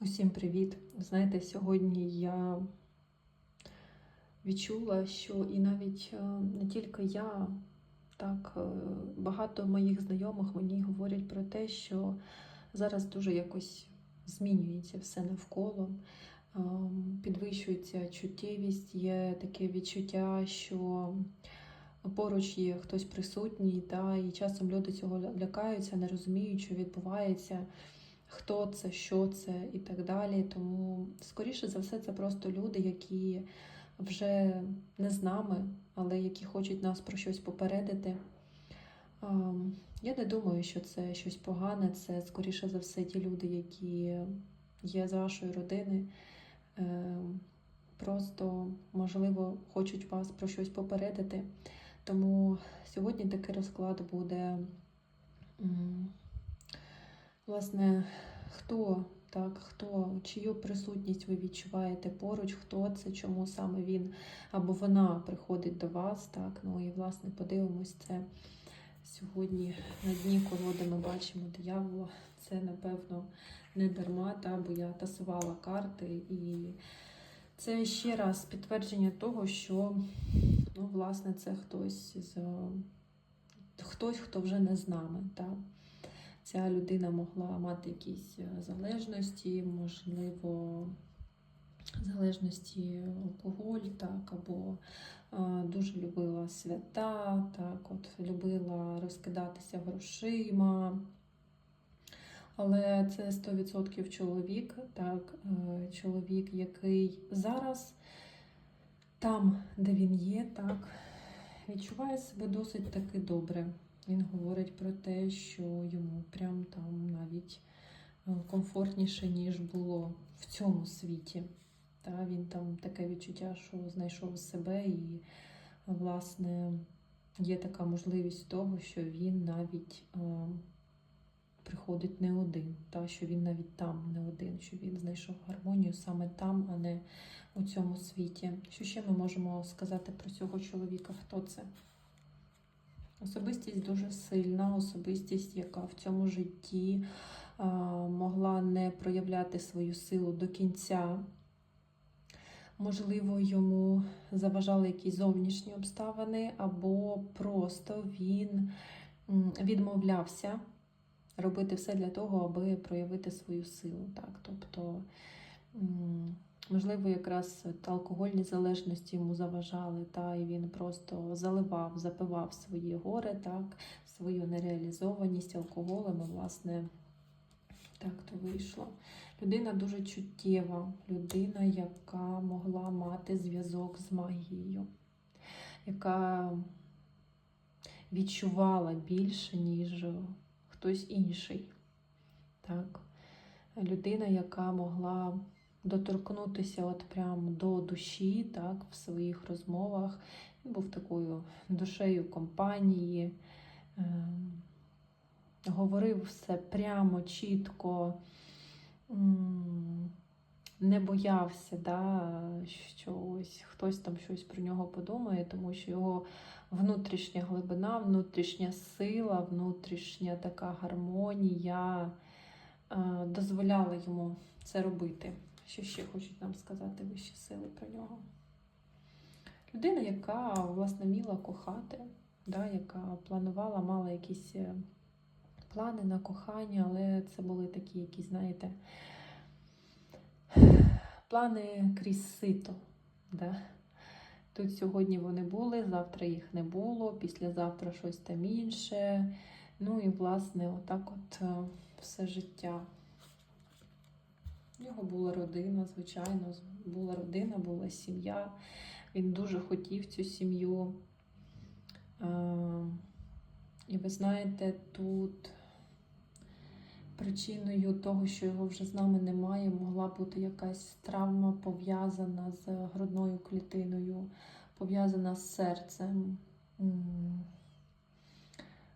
Усім привіт! Знаєте, сьогодні я відчула, що і навіть е, не тільки я, так е, багато моїх знайомих мені говорять про те, що зараз дуже якось змінюється все навколо, ем, підвищується чуттєвість, є таке відчуття, що поруч є хтось присутній, та, і часом люди цього лякаються, не розуміють, що відбувається хто це, що це і так далі. Тому, скоріше за все, це просто люди, які вже не з нами, але які хочуть нас про щось попередити. Ем, Я не думаю, що це щось погане. Це скоріше за все ті люди, які є з вашої родини. Ем, Просто, можливо, хочуть вас про щось попередити. Тому сьогодні такий розклад буде. Власне, хто так, хто, чию присутність ви відчуваєте поруч, хто це, чому саме він або вона приходить до вас, так, ну і власне подивимось це сьогодні на дні колоди ми бачимо диявола. Це, напевно, не дарма, та, бо я тасувала карти, і це ще раз підтвердження того, що ну, власне, це хтось з хтось, хто вже не з нами. Так ця людина могла мати якісь е, залежності, можливо, залежності алкоголь, так, або е, дуже любила свята, так, от любила розкидатися грошима. Але це 100% чоловік, так, е, чоловік, який зараз там, де він є, так, відчуває себе досить таки добре. Він говорить про те, що йому прям там навіть е, комфортніше, ніж було в цьому світі. Та, Він там таке відчуття, що знайшов себе, і, власне, є така можливість того, що він навіть е, приходить не один, та, що він навіть там не один, що він знайшов гармонію саме там, а не у цьому світі. Що ще ми можемо сказати про цього чоловіка? Хто це? Особистість дуже сильна, особистість, яка в цьому житті могла не проявляти свою силу до кінця. Можливо, йому заважали якісь зовнішні обставини, або просто він відмовлявся робити все для того, аби проявити свою силу. Так? Тобто, Можливо, якраз алкогольні залежності йому заважали, та і він просто заливав, запивав свої гори, так, свою нереалізованість алкоголем, і, власне, так то вийшло. Людина дуже чуттєва, людина, яка могла мати зв'язок з магією, яка відчувала більше, ніж хтось інший. Так? Людина, яка могла доторкнутися от прям до душі, так, в своїх розмовах. Він був такою душею компанії, е, говорив все прямо, чітко, не боявся, да, що ось хтось там щось про нього подумає, тому що його внутрішня глибина, внутрішня сила, внутрішня така гармонія е, дозволяла йому це робити. Що ще хочуть нам сказати вищі сили про нього? Людина, яка, власне, міла кохати, да, яка планувала, мала якісь е, плани на кохання, але це були такі, які, знаєте, плани крізь сито. Да? Тут сьогодні вони були, завтра їх не було, післязавтра щось там інше. Ну і, власне, отак от е, все життя. У нього була родина, звичайно, була родина, була сім'я. Він дуже хотів цю сім'ю. І ви знаєте, тут причиною того, що його вже з нами немає, могла бути якась травма пов'язана з грудною клітиною, пов'язана з серцем,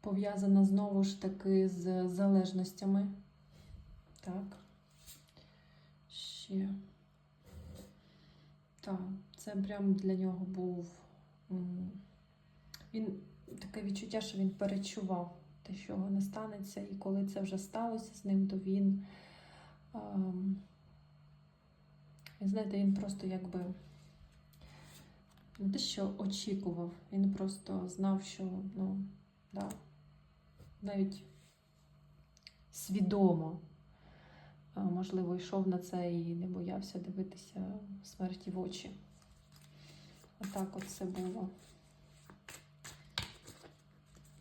пов'язана знову ж таки з залежностями. Так ще. Так, це прям для нього був. Він таке відчуття, що він перечував те, що не станеться, і коли це вже сталося з ним, то він ем, знаєте, він просто якби не те, що очікував, він просто знав, що ну, да, навіть свідомо, а, можливо, йшов на це і не боявся дивитися смерті в очі. Отак от це було.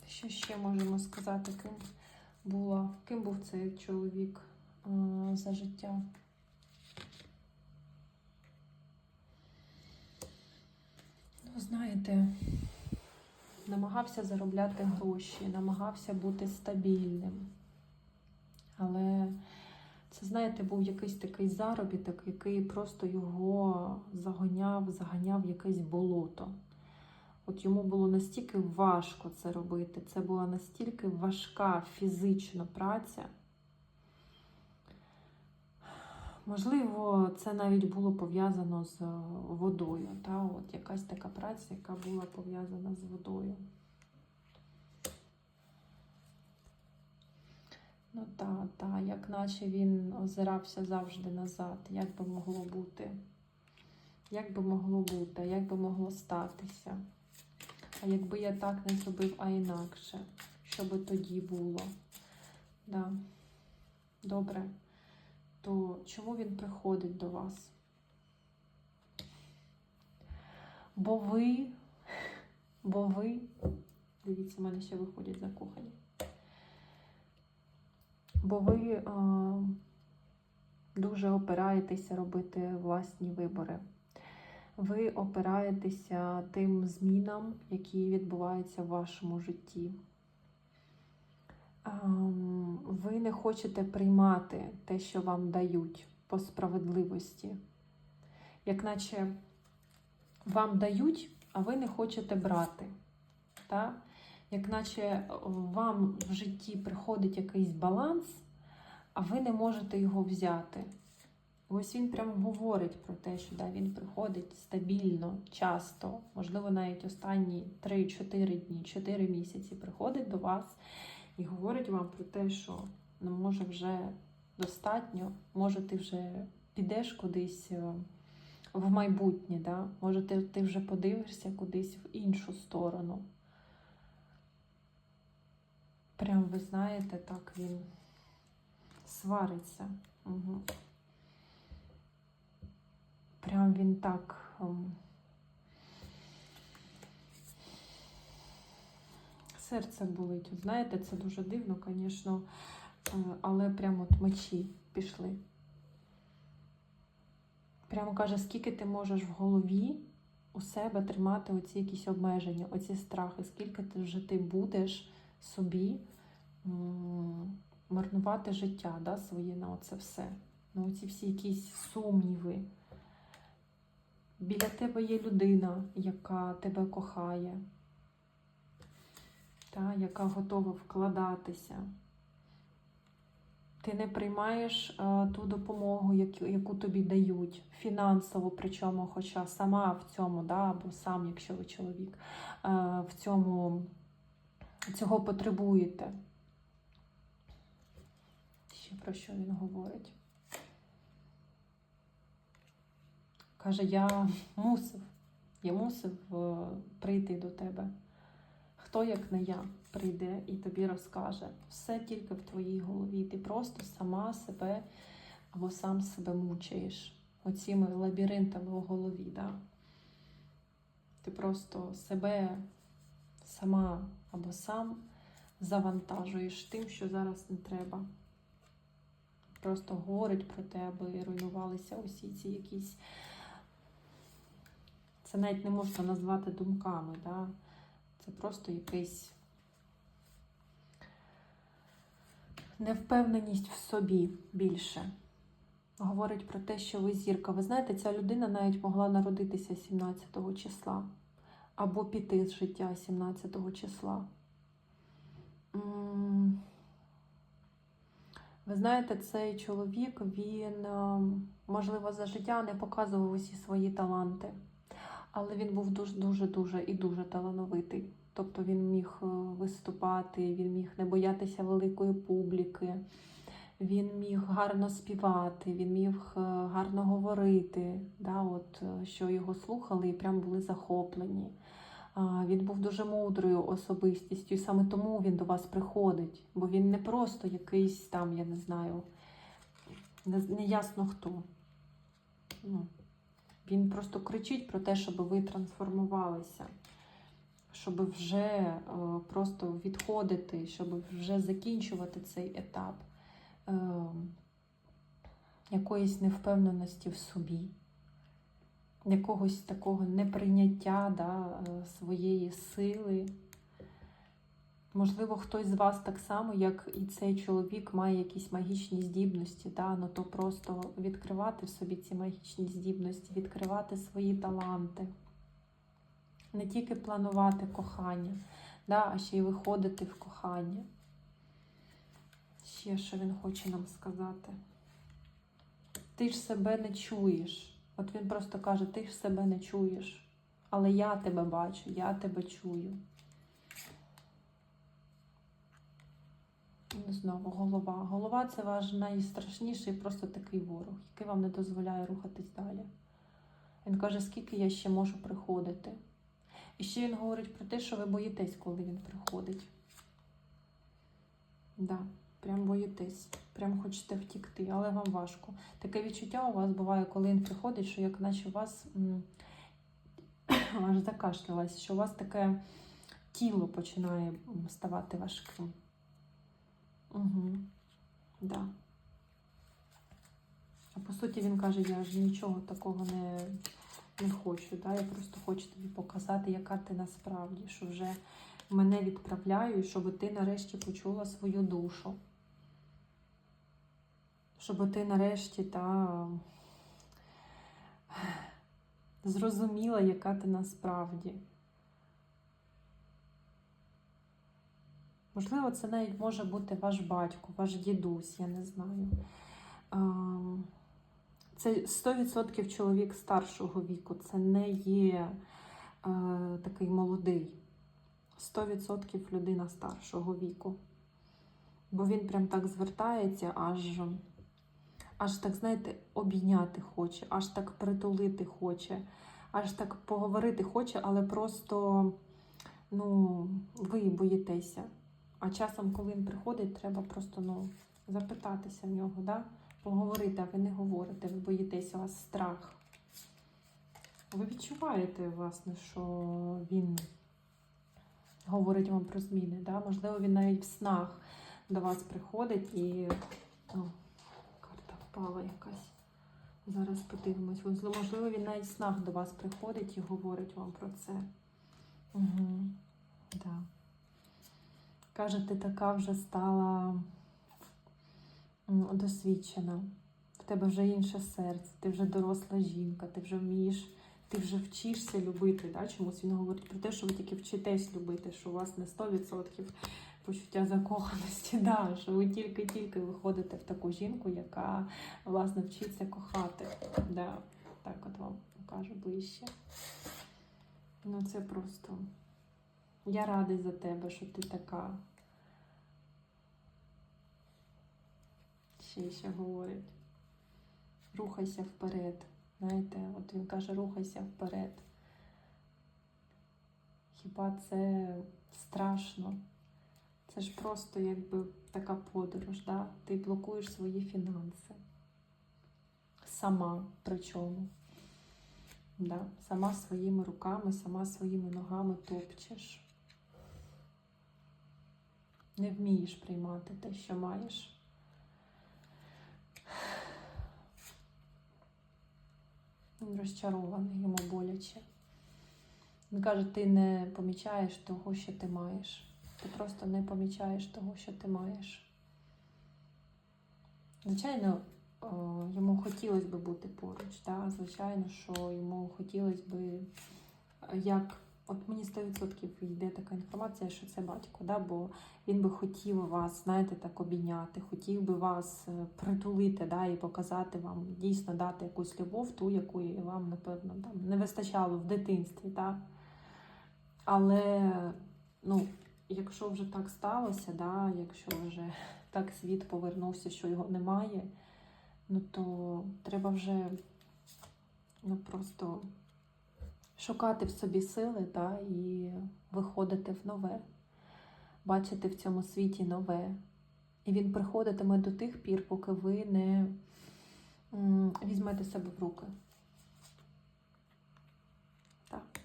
Що ще можемо сказати, ким була, ким був цей чоловік а, за життя? Ну, знаєте, намагався заробляти гроші, намагався бути стабільним. Але це, знаєте, був якийсь такий заробіток, який просто його заганяв, заганяв в якесь болото. От йому було настільки важко це робити, це була настільки важка фізична праця. Можливо, це навіть було пов'язано з водою. Та? От якась така праця, яка була пов'язана з водою. Ну так, як наче він озирався завжди назад, як би могло бути. Як би могло бути, як би могло статися. А якби я так не зробив, а інакше, що би тоді було? Да. Добре. То чому він приходить до вас? Бо ви, бо ви, дивіться, в мене ще виходять закохані. Бо ви е, дуже опираєтеся робити власні вибори. Ви опираєтеся тим змінам, які відбуваються в вашому житті. Ем, ви не хочете приймати те, що вам дають по справедливості. Як наче вам дають, а ви не хочете брати. Так? Як наче вам в житті приходить якийсь баланс, а ви не можете його взяти. Ось він прямо говорить про те, що да, він приходить стабільно, часто, можливо, навіть останні 3-4 дні, 4 місяці приходить до вас і говорить вам про те, що ну, може вже достатньо, може ти вже підеш кудись е, в майбутнє, да? може ти, ти вже подивишся кудись в іншу сторону. Прям ви знаєте, так він свариться. Угу. Прям він так. ем, Серце болить. Знаєте, це дуже дивно, звісно, е, але прямо от мечі пішли. Прямо каже, скільки ти можеш в голові у себе тримати оці якісь обмеження, оці страхи, скільки ти вже ти будеш собі марнувати життя да, своє на оце все. На оці всі якісь сумніви. Біля тебе є людина, яка тебе кохає, та, яка готова вкладатися. Ти не приймаєш а, ту допомогу, яку, яку тобі дають, фінансово, причому, хоча сама в цьому, да, або сам, якщо ви чоловік, а, в цьому цього потребуєте. Ще про що він говорить? Каже, я мусив, я мусив е, прийти до тебе. Хто, як не я, прийде і тобі розкаже. Все тільки в твоїй голові. Ти просто сама себе або сам себе мучаєш оціми лабіринтами у голові. Да? Ти просто себе сама або сам завантажуєш тим, що зараз не треба. Просто говорить про тебе і руйнувалися усі ці якісь. Це навіть не можна назвати думками. Да? Це просто якийсь невпевненість в собі більше. Говорить про те, що ви зірка. Ви знаєте, ця людина навіть могла народитися 17 числа або піти з життя 17 числа. Ви знаєте, цей чоловік, він, е, можливо, за життя не показував усі свої таланти, але він був дуже-дуже-дуже і дуже талановитий. Тобто він міг е, виступати, він міг не боятися великої публіки, він міг гарно співати, він міг е, гарно говорити, да, от, що його слухали і прям були захоплені. Він був дуже мудрою особистістю, і саме тому він до вас приходить, бо він не просто якийсь там, я не знаю, не ясно хто. Ну, він просто кричить про те, щоб ви трансформувалися, щоб вже е, просто відходити, щоб вже закінчувати цей етап е, якоїсь невпевненості в собі, якогось такого неприйняття да, е, своєї сили. Можливо, хтось з вас так само, як і цей чоловік, має якісь магічні здібності, да? ну то просто відкривати в собі ці магічні здібності, відкривати свої таланти, не тільки планувати кохання, да? а ще й виходити в кохання. Ще що він хоче нам сказати. Ти ж себе не чуєш. От він просто каже, ти ж себе не чуєш. Але я тебе бачу, я тебе чую. Знову голова. Голова це ваш найстрашніший просто такий ворог, який вам не дозволяє рухатись далі. Він каже, скільки я ще можу приходити. І ще він говорить про те, що ви боїтесь, коли він приходить. Да, прям боїтесь, прям хочете втікти, але вам важко. Таке відчуття у вас буває, коли він приходить, що як наче у вас аж закашлялась, що у вас таке тіло починає ставати важким. Угу. Да. А по суті, він каже, я ж нічого такого не, не хочу. Да? Я просто хочу тобі показати, яка ти насправді, що вже мене відправляють, щоб ти нарешті почула свою душу. Щоб ти нарешті та зрозуміла, яка ти насправді. Можливо, це навіть може бути ваш батько, ваш дідусь, я не знаю. Це 100% чоловік старшого віку, це не є е, такий молодий. 100% людина старшого віку. Бо він прям так звертається, аж, аж так, знаєте, обійняти хоче, аж так притулити хоче, аж так поговорити хоче, але просто ну, ви боїтеся. А часом, коли він приходить, треба просто ну, запитатися в нього, да? поговорити, а ви не говорите, ви боїтеся, у вас страх. Ви відчуваєте, власне, що він говорить вам про зміни. Да? Можливо, він навіть в снах до вас приходить і карта впала якась. Зараз подивимось. Можливо, він навіть в снах до вас приходить і говорить вам про це. Угу. Да. Каже, ти така вже стала досвідчена. В тебе вже інше серце, ти вже доросла жінка, ти вже вмієш, ти вже вчишся любити. Да? Чомусь він говорить про те, що ви тільки вчитесь любити, що у вас не 100% почуття закоханості, да? що ви тільки-тільки виходите в таку жінку, яка власне вчиться кохати. Да? Так от вам покажу ближче. Ну це просто. Я радий за тебе, що ти така. Ще ще говорить. Рухайся вперед. Знаєте, от він каже, рухайся вперед. Хіба це страшно? Це ж просто якби така подорож, да? ти блокуєш свої фінанси. Сама причому. Да? Сама своїми руками, сама своїми ногами топчеш. Не вмієш приймати те, що маєш. Він розчарований, йому боляче. Він каже, ти не помічаєш того, що ти маєш. Ти просто не помічаєш того, що ти маєш. Звичайно, йому хотілося б бути поруч. Да? Звичайно, що йому хотілося б, як. От мені 100% йде така інформація, що це батько, да? бо він би хотів вас, знаєте, так обійняти, хотів би вас е, притулити да? і показати вам, дійсно дати якусь любов, ту, якої вам, напевно, там, не вистачало в дитинстві. Да? Але ну, якщо вже так сталося, да, якщо вже так світ повернувся, що його немає, ну то треба вже ну, просто шукати в собі сили да, і виходити в нове, бачити в цьому світі нове. І він приходитиме до тих пір, поки ви не візьмете себе в руки. Так.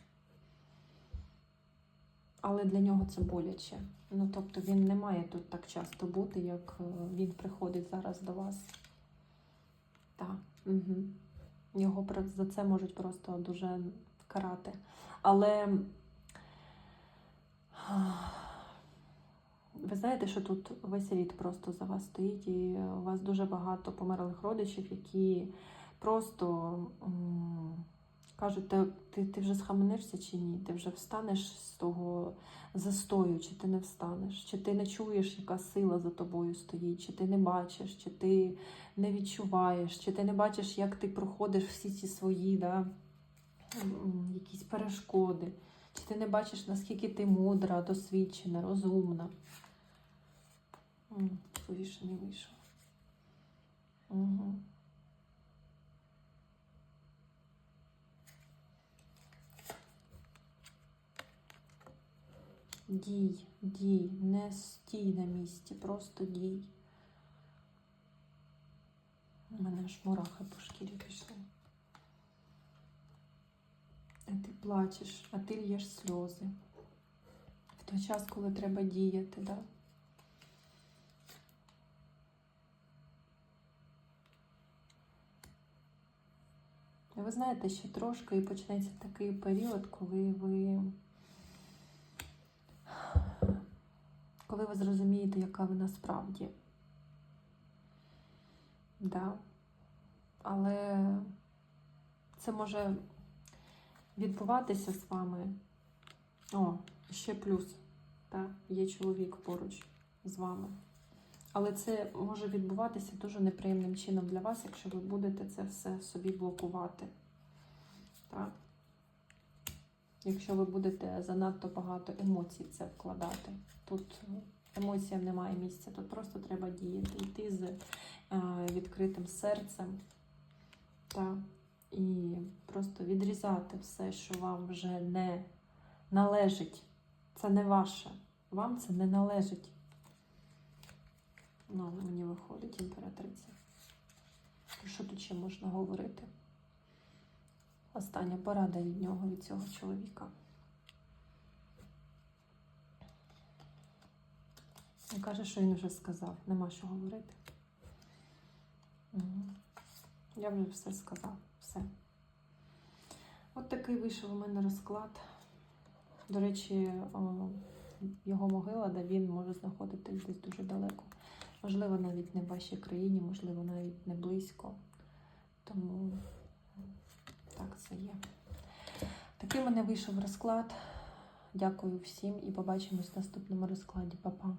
Але для нього це боляче. Ну, тобто він не має тут так часто бути, як е, він приходить зараз до вас. Так. Угу. Його за це можуть просто дуже карати. Але ви знаєте, що тут весь рід просто за вас стоїть, і у вас дуже багато померлих родичів, які просто кажуть, ти, ти, ти вже схаменешся чи ні? Ти вже встанеш з того застою, чи ти не встанеш, чи ти не чуєш, яка сила за тобою стоїть, чи ти не бачиш, чи ти не відчуваєш, чи ти не бачиш, як ти проходиш всі ці свої да, якісь перешкоди, чи ти не бачиш, наскільки ти мудра, досвідчена, розумна. Повішений вийшов. Угу. Дій, дій, не стій на місці, просто дій. У мене аж мурахи по шкірі пішли. А ти плачеш, а ти л'єш сльози. В той час, коли треба діяти, да? Ви знаєте, ще трошки і почнеться такий період, коли ви. Коли ви зрозумієте, яка ви насправді. Да. Але це може відбуватися з вами. О, ще плюс. Так, є чоловік поруч з вами. Але це може відбуватися дуже неприємним чином для вас, якщо ви будете це все собі блокувати. Так? Якщо ви будете занадто багато емоцій це вкладати. Тут емоціям немає місця, тут просто треба діяти, йти з е, відкритим серцем. Так? І просто відрізати все, що вам вже не належить. Це не ваше. Вам це не належить. Ну, мені виходить імператриця. Що тут ще можна говорити? Остання порада від нього, від цього чоловіка. Він каже, що він вже сказав, нема що говорити. Я вже все сказав, все. От такий вийшов у мене розклад. До речі, його могила, де він може знаходитись десь дуже далеко. Можливо, навіть не в вашій країні, можливо, навіть не близько. Тому так це є. Такий мене вийшов розклад. Дякую всім і побачимось в наступному розкладі. Па-па.